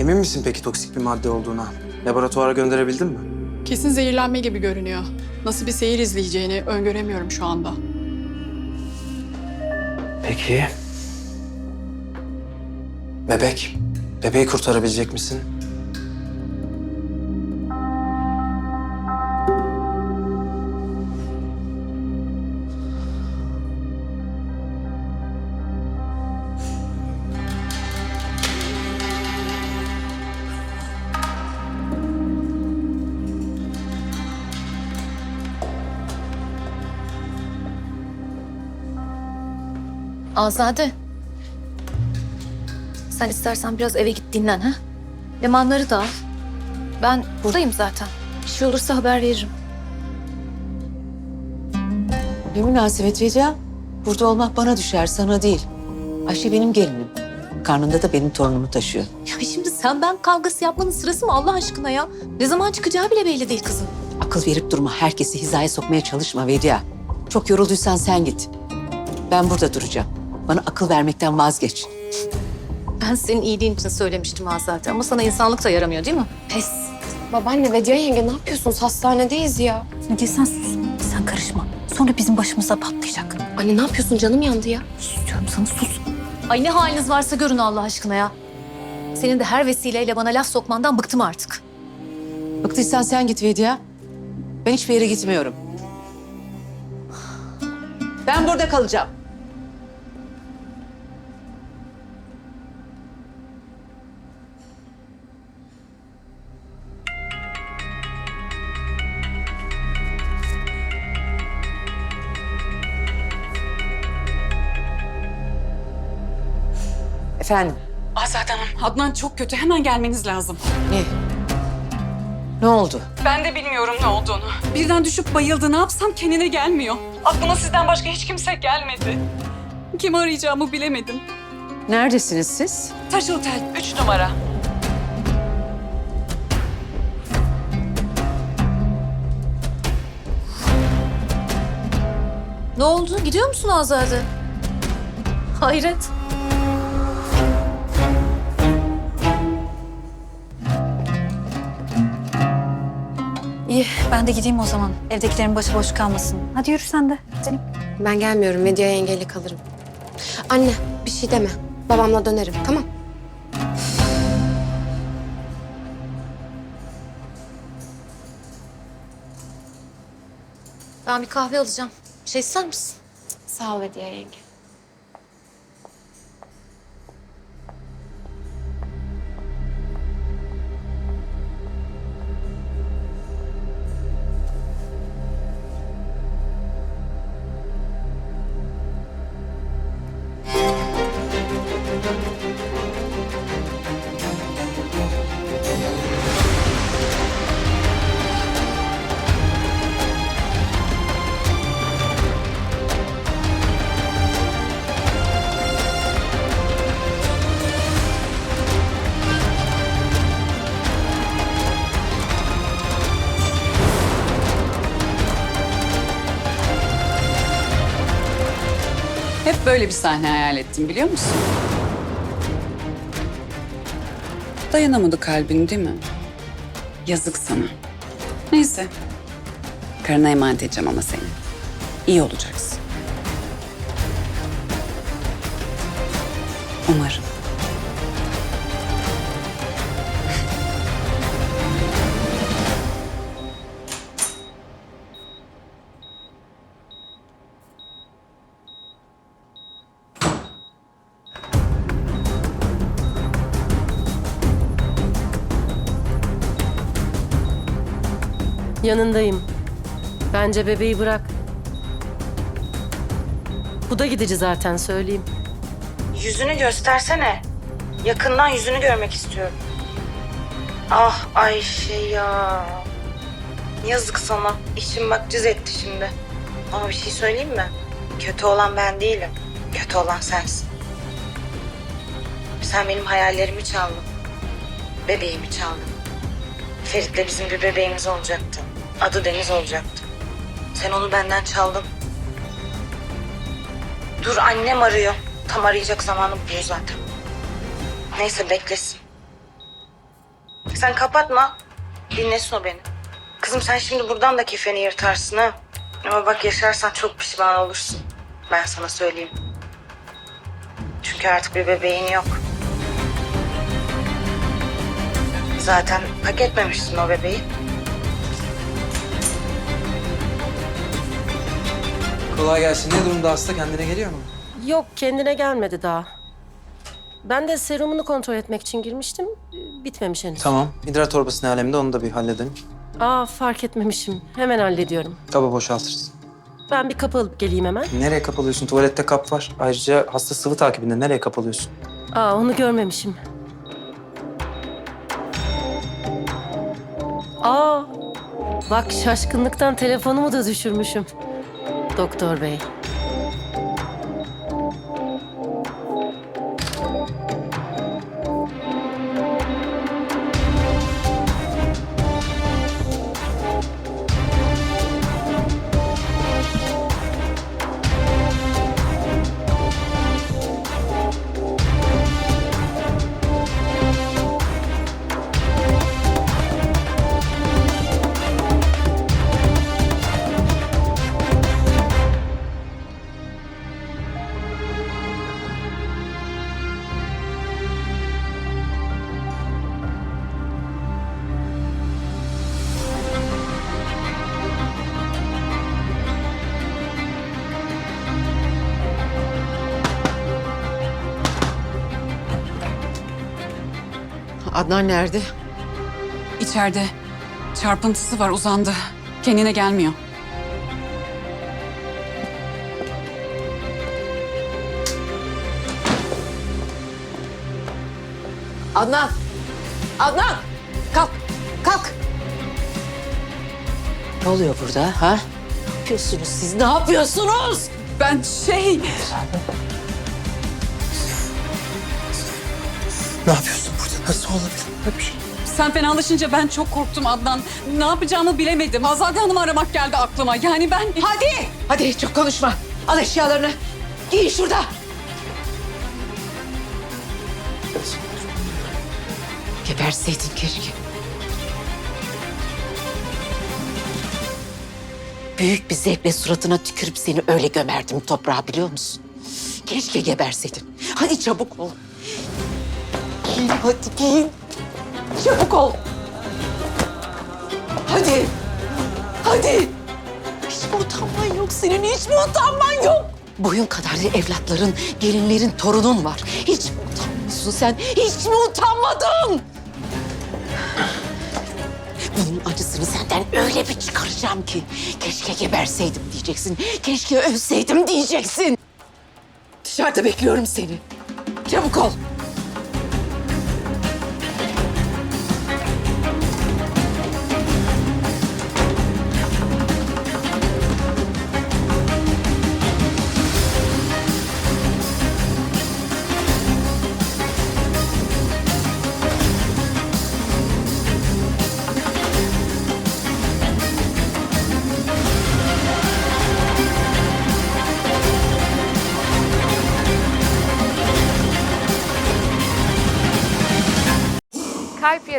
Emin misin peki toksik bir madde olduğuna? Laboratuvara gönderebildin mi? Kesin zehirlenme gibi görünüyor. Nasıl bir seyir izleyeceğini öngöremiyorum şu anda. Peki. Bebek. Bebeği kurtarabilecek misin? Azade. Sen istersen biraz eve git dinlen ha. Lemanları da al. Ben buradayım zaten. Bir şey olursa haber veririm. Ne münasebet Vedia? Burada olmak bana düşer, sana değil. Ayşe benim gelinim. Karnında da benim torunumu taşıyor. Ya şimdi sen ben kavgası yapmanın sırası mı Allah aşkına ya? Ne zaman çıkacağı bile belli değil kızım. Akıl verip durma, herkesi hizaya sokmaya çalışma Vedia. Çok yorulduysan sen git. Ben burada duracağım. Bana akıl vermekten vazgeç. Ben senin iyiliğin için söylemiştim Azade ama sana insanlık da yaramıyor değil mi? Pes. Babaanne ve Diya yenge ne yapıyorsunuz? Hastanedeyiz ya. Ne sen sus. Sen karışma. Sonra bizim başımıza patlayacak. Anne ne yapıyorsun? Canım yandı ya. Sus diyorum sana sus. Ay ne haliniz varsa görün Allah aşkına ya. Senin de her vesileyle bana laf sokmandan bıktım artık. Bıktıysan sen git Vedia. Ben hiçbir yere gitmiyorum. Ben burada kalacağım. Efendim, Azade Hanım, Adnan çok kötü. Hemen gelmeniz lazım. ne? Ne oldu? Ben de bilmiyorum ne olduğunu. Birden düşüp bayıldı. Ne yapsam kendine gelmiyor. Aklıma sizden başka hiç kimse gelmedi. Kimi arayacağımı bilemedim. Neredesiniz siz? Taş Otel, üç numara. Ne oldu? Gidiyor musun Azade? Hayret. İyi, ben de gideyim o zaman. Evdekilerin başı boş kalmasın. Hadi yürü sen de. Gidelim. Ben gelmiyorum ve Diya yengeyle kalırım. Anne bir şey deme. Babamla dönerim tamam. Ben bir kahve alacağım. Bir şey ister misin? Sağ ol ve Diya yenge. Böyle bir sahne hayal ettim biliyor musun? Dayanamadı kalbin değil mi? Yazık sana. Neyse. Karına emanet edeceğim ama seni. İyi olacaksın. Umarım. Yanındayım. Bence bebeği bırak. Bu da gidici zaten söyleyeyim. Yüzünü göstersene. Yakından yüzünü görmek istiyorum. Ah Ayşe ya. Yazık sana. İçim bak cız etti şimdi. Ama bir şey söyleyeyim mi? Kötü olan ben değilim. Kötü olan sensin. Sen benim hayallerimi çaldın. Bebeğimi çaldın. Ferit'le bizim bir bebeğimiz olacaktı. Adı Deniz olacaktı. Sen onu benden çaldın. Dur annem arıyor. Tam arayacak zamanı buluyor zaten. Neyse beklesin. Sen kapatma. Dinlesin o beni. Kızım sen şimdi buradan da kefeni yırtarsın ha. Ama bak yaşarsan çok pişman olursun. Ben sana söyleyeyim. Çünkü artık bir bebeğin yok. Zaten hak etmemişsin o bebeği. Kolay gelsin. Ne durumda hasta? Kendine geliyor mu? Yok kendine gelmedi daha. Ben de serumunu kontrol etmek için girmiştim. Bitmemiş henüz. Tamam. İdrar torbası ne alemde onu da bir halledelim. Aa fark etmemişim. Hemen hallediyorum. Kaba boşaltırsın. Ben bir kapı alıp geleyim hemen. Nereye kapalıyorsun? Tuvalette kap var. Ayrıca hasta sıvı takibinde nereye kapalıyorsun? Aa onu görmemişim. Aa bak şaşkınlıktan telefonumu da düşürmüşüm. Doktor bey. Adnan nerede? İçeride. Çarpıntısı var uzandı. Kendine gelmiyor. Adnan! Adnan! Kalk! Kalk! Ne oluyor burada ha? Ne yapıyorsunuz siz? Ne yapıyorsunuz? Ben şey... Ne yapıyorsun? Nasıl olabilir? Böyle bir şey. Sen fenalaşınca ben çok korktum Adnan. Ne yapacağımı bilemedim. Azade Hanım'ı aramak geldi aklıma. Yani ben... Hadi! Hadi çok konuşma. Al eşyalarını. Giyin şurada. Geberseydin keşke. Büyük bir zevkle suratına tükürüp seni öyle gömerdim toprağa biliyor musun? Keşke geberseydin. Hadi çabuk ol. Giyin hadi giyin. Çabuk ol. Hadi. Hadi. Hiç mi utanman yok senin? Hiç mi utanman yok? Boyun kadar evlatların, gelinlerin, torunun var. Hiç mi utanmıyorsun sen? Hiç mi utanmadın? Bunun acısını senden öyle bir çıkaracağım ki... ...keşke geberseydim diyeceksin. Keşke ölseydim diyeceksin. Dışarıda bekliyorum seni. Çabuk ol.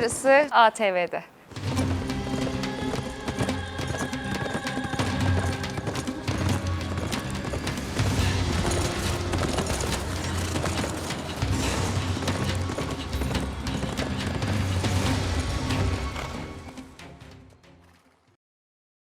Yarısı ATV'de.